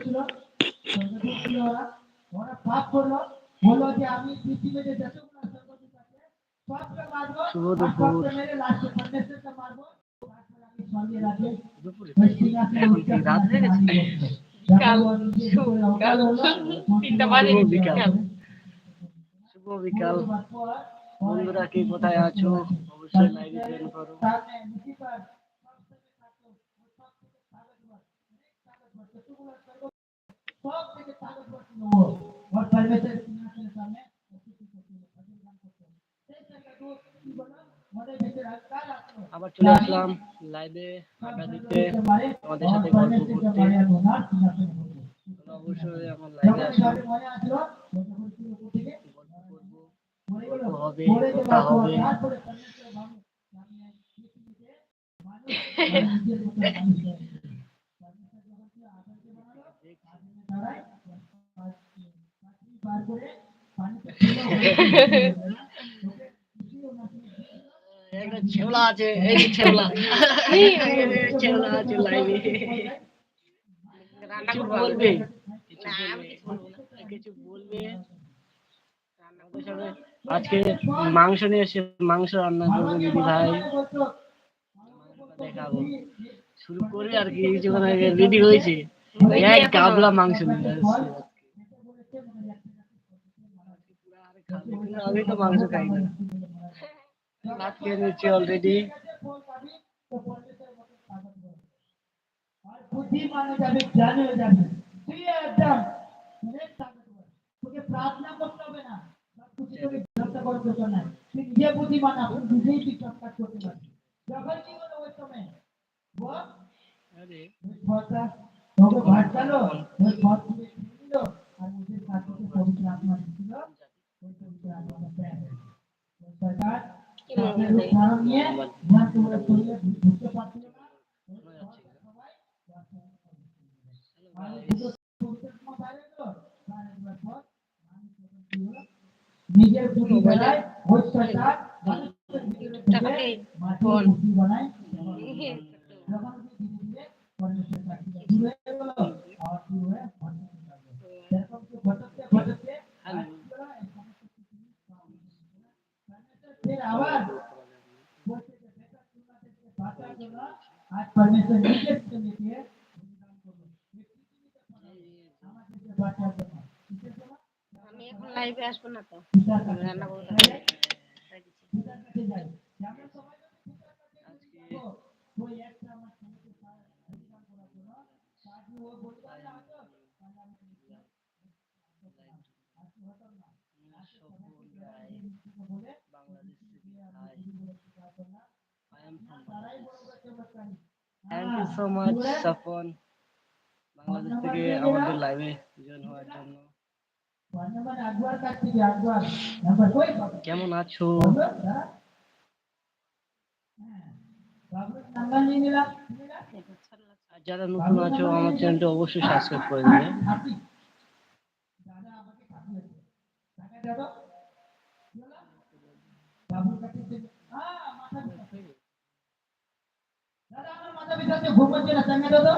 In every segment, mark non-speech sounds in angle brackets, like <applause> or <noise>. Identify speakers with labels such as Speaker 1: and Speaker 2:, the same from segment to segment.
Speaker 1: করেছিল ওরা। ওরা পাপ করল বলল যে আমি পৃথিবীতে যতগুলো স্বর্গদূত আছে সবকে মারবো
Speaker 2: শুভ
Speaker 1: সবকে মেরে লাস্টে মারবো।
Speaker 2: বিকাল। বন্ধুরা কে কোথায় আছো? অবশ্যই লাইভে জয়েন করো
Speaker 1: সামনে মুসিবত সব থেকে থাকতো সব থেকে তাগতবর অনেক তাগতবর যতগুলো স্বর্গ সব থেকে তাগতবর ছিল ও ওর পরমেশ্বর সিংহাসনের সামনে উপস্থিত ছিল ভজন গান করতো সেই স্বর্গদূত কি বলল মনের ভিতরে অহংকার আসলো
Speaker 2: আবার চলে আসলাম লাইভে আড্ডা দিতে। তোমাদের সাথে গল্প করতে। অবশ্যই আমার লাইভে আসো।
Speaker 1: আসলো যখন কি উপর থেকে
Speaker 2: গল্প করব
Speaker 1: মরে গেল
Speaker 2: গল্প হবে। কথা হবে
Speaker 1: তারপরে পরমেশ্বর ভাবলো আমি এই পৃথিবীতে মানুষ নিজের মতো মানুষ হয়ে গেছে। পরমেশ্বর যখন কি আদমকে বানালো,
Speaker 2: কিছু বলবে আজকে মাংস নিয়ে এসে মাংস রান্না করব, দিদি ভাই। দেখাবো শুরু করি আর কি কিছুক্ষণ আগে রেডি হয়েছে। এক গাবলা মাংস নিয়ে আসছে আমি তো মাংস খাই না ভাত খেয়ে নিচ্ছি অলরেডি
Speaker 1: আর বুদ্ধি মানে যাবে জ্ঞান হয়ে যাবে তুই একদম অনেক তাকতবর তোকে প্রার্থনা করতে হবে না সব কিছু তোকে চিন্তা করার দরকার নাই তুই নিজে বুদ্ধিমান আপনি নিজেই তুই সব কাজ করতে পারবি যখন কি হলো ওই সময় বল
Speaker 2: আরে
Speaker 1: ওই ঘরটা তোকে ভাটকালো ওই ঘর থেকে ছেড়ে দিল আর ওদের কাছে পবিত্র আত্মা ছিল ওই পবিত্র আত্মা প্যান ওই সরকার তাকে রূপ ধারণ নিয়ে ধ্যান তোমরা শরীরে ঢুকতে পারছিল না ওই ঘরটা সবাই আর ওই দুটো পবিত্র আত্মা বাইরে এলো বাইরে এবার পর মানুষ যখন কি হলো নিজের বুদ্ধি বেলায় ওই সরকার মানুষের ভিতরে ঢুকে মাটির বুদ্ধি বানায় যখন
Speaker 3: আমি এখন লাইভে আসব না তো। রান্না করব
Speaker 1: যাই, পিতার কাছে যাই যেমন সবাই যদি পিতার কাছে যাব, ওই একটা আমার ছেলেকে পা- বলিদান করার জন্য তাকে ও বলিদানে হতো, তাহলে আমি নিশ্চয় আর কি হতাম না। আজকে সবাইকে যারা এই মিষ্টিকে বলে,
Speaker 2: বাংলাদেশ থেকে হাই
Speaker 1: শুরু করে দিতে পারতো না।
Speaker 2: আই এম ফ্রম
Speaker 1: তারাই বড় বড় চমৎকারী।
Speaker 2: থ্যাংক ইউ
Speaker 1: হ্যাঁ,
Speaker 2: সো মাচ
Speaker 1: কি বলে?
Speaker 2: সাফন বাংলাদেশ থেকে আমাদের লাইভে জয়েন হওয়ার জন্য? কেমন আছো। আর যারা নতুন আছো আমার চ্যানেলটা অবশ্যই সাবস্ক্রাইব করে দিবে
Speaker 1: হাতি। দাদা আমাকে পাঠিয়েছে। টাকা দেবো? কি হলো? বাবুর কাছে থেকে- আহ, মাথা ব্যথা। দাদা, আমার মাথা ব্যথা হচ্ছে, ঘুম হচ্ছে না, টাকা দাও তো।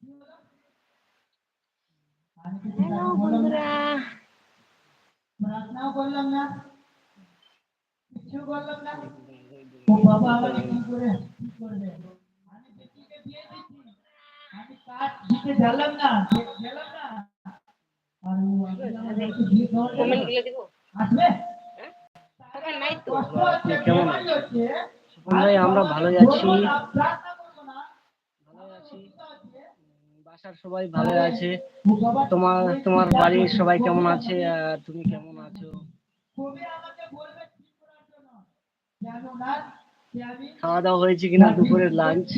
Speaker 1: কি হলো? আমি কিছু
Speaker 3: হ্যালো
Speaker 1: টাকা বললাম না।
Speaker 3: বন্ধুরা
Speaker 1: প্রার্থনাও করলাম না কিছু করলাম না ও বাবা আমাকে কি করে কি করবে আমি বেটিকে বিয়ে দিচ্ছি আমি
Speaker 2: ভাই আমরা ভালো আছি। ভালোই আছি। বাসার সবাই ভালো আছে। তোমার তোমার বাড়ির সবাই কেমন আছে? আর তুমি কেমন আছো? খাওয়া দাওয়া হয়েছে কিনা দুপুরের লাঞ্চ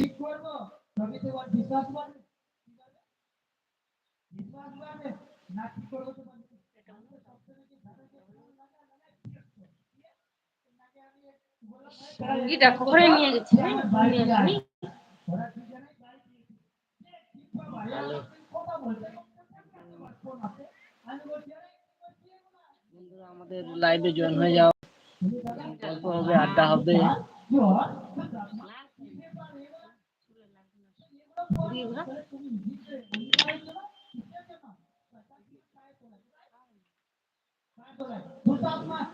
Speaker 1: বিশ্বাস কি না, ঠিক করব
Speaker 3: গিটা ঘরে নিয়ে গেছে।
Speaker 2: আমাদের লাইভে জয়েন হয়ে যাও। হবে আড্ডা হবে।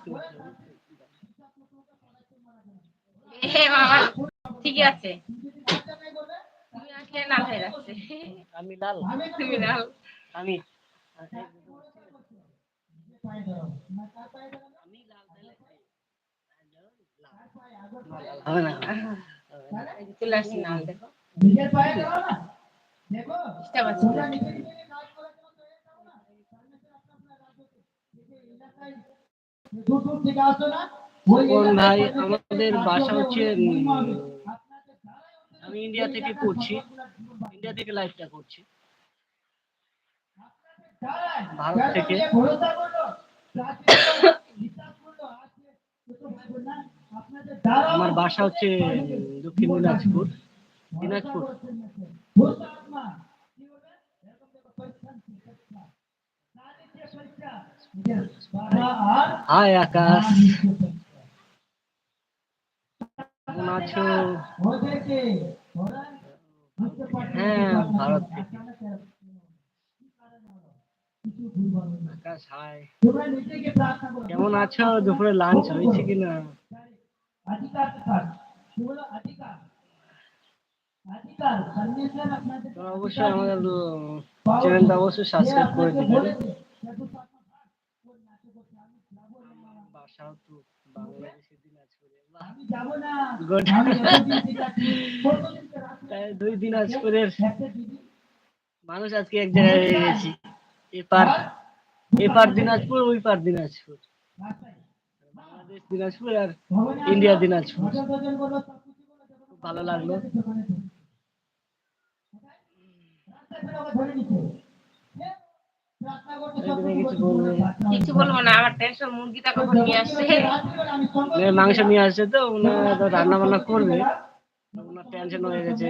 Speaker 3: Thank you. এ বাবা ঠিকই আছে। তুমি আসলে লাল হয়ে যাচ্ছে।
Speaker 1: আমি লাল।
Speaker 3: তুমি লাল।
Speaker 1: আমি।
Speaker 3: চলে আসছি দেখো
Speaker 2: না দেখো। এলাকায় দূর দূর থেকে আসো না?
Speaker 1: কোন ভাই আমাদের বাসা হচ্ছে আমি ইন্ডিয়া থেকে করছি ইন্ডিয়া থেকে লাইভটা করছি। ভারত থেকে। আমার বাসা হচ্ছে দক্ষিণ দিনাজপুর। দিনাজপুর।
Speaker 2: ভরসা আত্মা কি বলবে এরকম দেখো পরীক্ষা পরীক্ষা কালিতে পরীক্ষা নিজের বাবা আর
Speaker 1: হাই আকাশ
Speaker 2: নাচো
Speaker 1: হ্যাঁ কেমন আছো? দুপুরে লাঞ্চ হয়েছে কিনা? অবশ্যই আমাদের চ্যানেলটা অবশ্যই সাবস্ক্রাইব করে দিবেন বাসা তো
Speaker 2: বাংলাদেশ <laughs>
Speaker 1: তাই দুই দিনাজপুরের মানুষ আজকে এক জায়গায় হয়ে গেছি। এপার। এপার দিনাজপুর ওই পার দিনাজপুর বাংলাদেশ দিনাজপুর আর ইন্ডিয়া দিনাজপুর। ভালো লাগল।
Speaker 2: কিছু
Speaker 1: বলবে।
Speaker 3: না আমার টেনশন মুরগিটা কখন নিয়ে আসছে
Speaker 1: মানে মাংস নিয়ে আসছে তো ওনারা রান্না বান্না করবে তো ওনার টেনশন হয়ে গেছে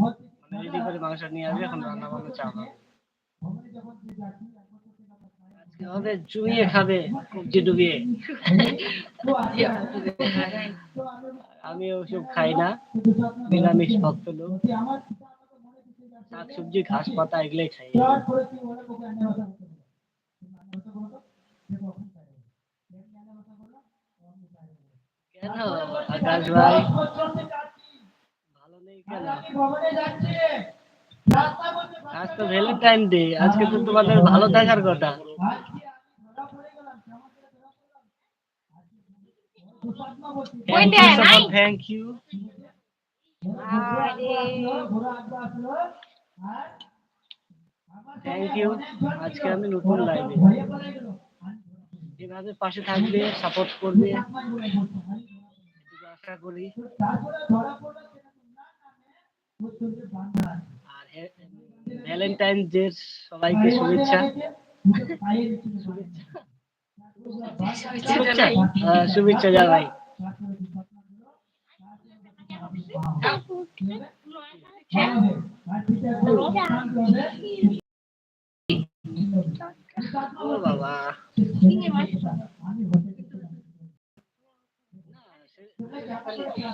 Speaker 1: মানে রেডি করে মাংস নিয়ে আসবে এখন রান্না বান্না চাপ। আজকে হবে চুইয়ে খাবে কবজি ডুবিয়ে
Speaker 2: আমি
Speaker 1: ওসব খাই না নিরামিষ ভক্ত লোক
Speaker 2: বলছি, আমার পিতা আমাকে মনে দিতে যাচ্ছে
Speaker 1: শাক সবজি ঘাস পাতা এগুলোই খাই। কেন? আকাশ ভাই? ভালো নেই কেন?
Speaker 2: আজ
Speaker 1: তো ভ্যালেন্টাইন ডে আজকে তো তোমাদের ভালো থাকার কথা। থ্যাংক ইউ থ্যাংক ইউ আজকে আমি নতুন লাইভে এভাবে পাশে থাকবে সাপোর্ট করবে। আশা করি। আর ভ্যালেন্টাইন ডে সবাইকে শুভেচ্ছা। শুভেচ্ছা। জানাই।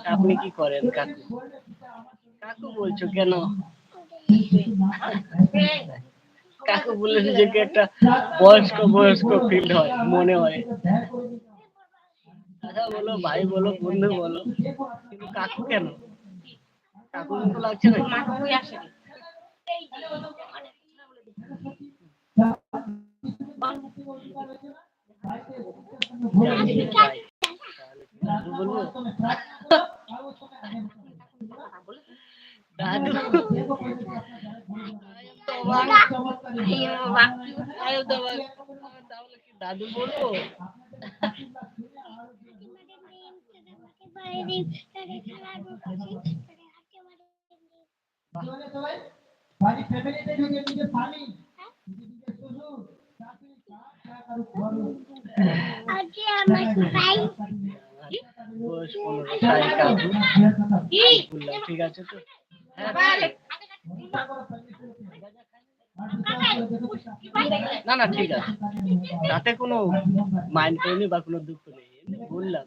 Speaker 1: আপনি কি করেন, কাকু? কাকু বলছো কেন? কাকু বলে নিজেকে একটা বয়স্ক বয়স্ক ফিল হয়, মনে হয়। দাদা বলো, ভাই বলো, বন্ধু বলো। কিন্তু কাকু কেন? কাকুর মতো লাগছে না
Speaker 3: মা কই আসে
Speaker 1: দাদু বলব দাদু আয়ো তো আবার। তাহলে কি
Speaker 2: বাড়ি ফ্যামিলিতে নিজের স্বামী নিজের শ্বশুর
Speaker 1: ঠিক আছে তো হ্যাঁ, না না ঠিক আছে তাতে কোনো মাইন্ড করিনি বা কোনো দুঃখ নেই এমনি বললাম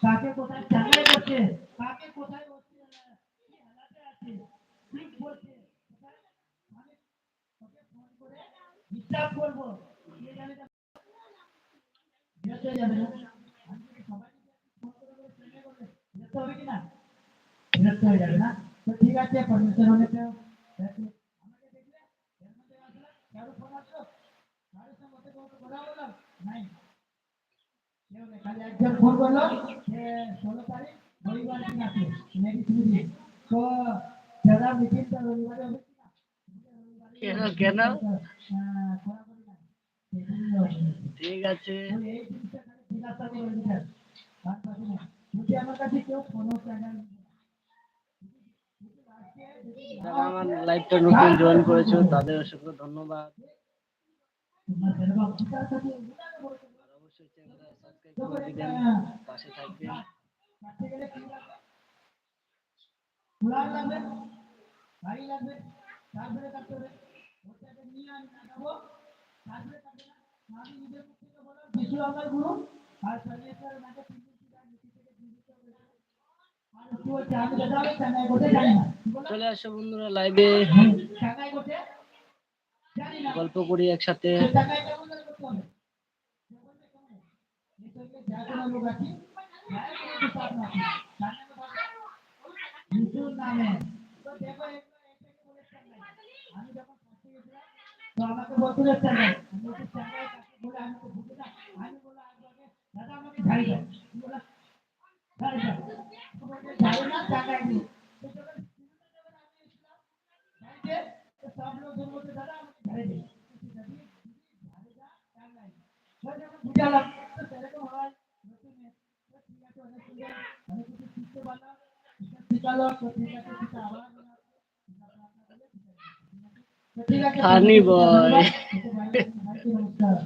Speaker 1: কাকে কোথায় আছে ঠিক বলছে ডিস্টার্ব করব বিরক্ত হবে কি বিরক্ত হয়ে যাবে না? তো ঠিক আছে পারমিশন হলে তো আমাকে দেখলে এর মধ্যে আসলে কারও ফোন আসলো? কারোর সঙ্গে মধ্যে কথা বলল? নাই। খালি একজন ফোন করল যে ষোলো তারিখ রবিবার দিন আছে লেডিস মিটিং তো যারা মিটিংটা রবিবারে হবে
Speaker 4: কেন কেন?
Speaker 1: কড়াকড়ি নাই। সেদিনই হবে।
Speaker 4: ঠিক আছে
Speaker 1: যদি আমার কাছে কেউ চ্যানেল
Speaker 4: যারা আমার লাইভটা নতুন জয়েন করেছ তাদের অসংখ্য ধন্যবাদ অবশ্যই চ্যানেলটা সাবস্ক্রাইব করে দিবেন পাশে থাকবেন
Speaker 1: কাটতে লাগবে? কুড়াল লাগবে, তারপরে কাটতে হবে। ওটাকে নিয়ে আমি লাগাবো, তারপরে কাটবে না। আমি নিজের মুখ থেকে বললাম, আমার গুরু, আর সর্বেশ্বর আমাকে তিন দিন পূজা নীতি থেকে জীবিত করেছে। আর কি বলছে, আমি দাদা আমি চাঙ্গাই করতে জানি না। কি বললাম?
Speaker 4: চলে আসো বন্ধুরা লাইভে। গল্প করি একসাথে
Speaker 1: আমাকে বলছিল চাঙ্গাই আমি বলে আমি না আমি বললাম আগে দাদা আমাকে ঝাড়ি কি বললাম ঝাড়ি দাও তো বলছে ঝাড়ি না চাঙ্গাই দিও তো যখন সিনেমা যখন আমি এসেছিলাম ঝাড়ি দে তো সব লোক ধরে বলছে দাদা আমাকে ঝাড়ি দে বলছি, দাদি দিদি ঝাড়ি তো যখন বুঝালাম সেরকম হয় নতুন ঠিক আছে অনেক সুন্দর অনেক কিছু শিখতে পারলাম শিখালো তো ঠিক আছে ঠিক আবার মনে হচ্ছে ঠিক আছে, আপনার বলে ঠিক আছে, ঠিক আছে। তো ঠিক আছে
Speaker 4: Funny boy.
Speaker 1: নমস্কার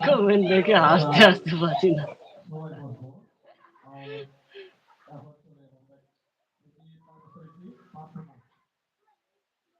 Speaker 4: কমেন্ট দেখে হাসতে হাসতে পারছি না।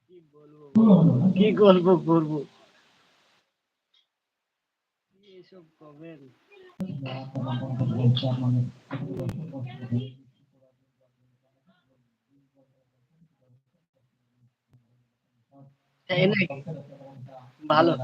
Speaker 4: কি বলব কি গল্প করব কি এসব কমেন্ট này ভালো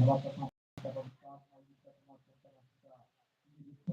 Speaker 4: Thank.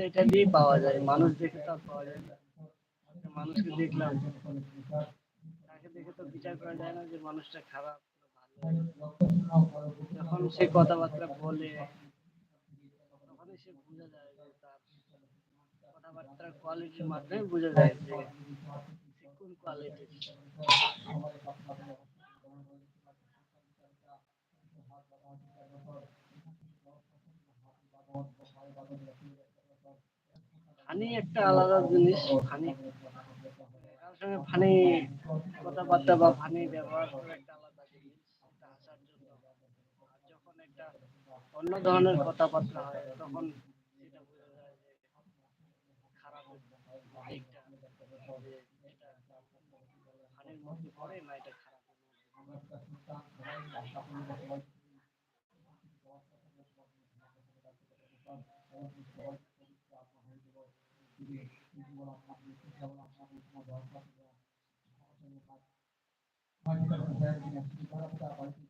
Speaker 4: এটা পাওয়া যায়। মানুষ দেখে তো পাওয়া যায় না। মানুষকে দেখলাম, তাকে দেখে তো বিচার করা যায় না যে মানুষটা খারাপ সে কথাবার্তা বলে, তখনই সে বোঝা যায় যে তার কথাবার্তার কোয়ালিটির মাধ্যমে বোঝা যায় যে কোন কোয়ালিটির ফানি একটা আলাদা জিনিস, ফানি। কারোর সঙ্গে ফানি কথাবার্তা বা ফানি ব্যবহার করা একটা আলাদা জিনিস একটা হাসার জন্য আর যখন একটা অন্য ধরনের কথাবার্তা হয় তখন সেটা বোঝা যায় যে খারাপ দিকটা যে মধ্যে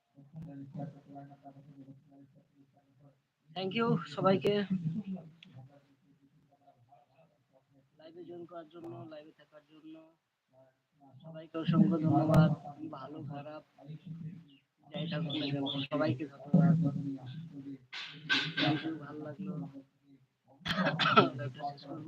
Speaker 4: থ্যাংক ইউ সবাইকে। লাইভে জয়েন করার জন্য লাইভে থাকার জন্য সবাইকে অসংখ্য ধন্যবাদ। ভালো, খারাপ, যাই থাকুক সবাইকে ধন্যবাদ। ভালো লাগল। শেষ করব।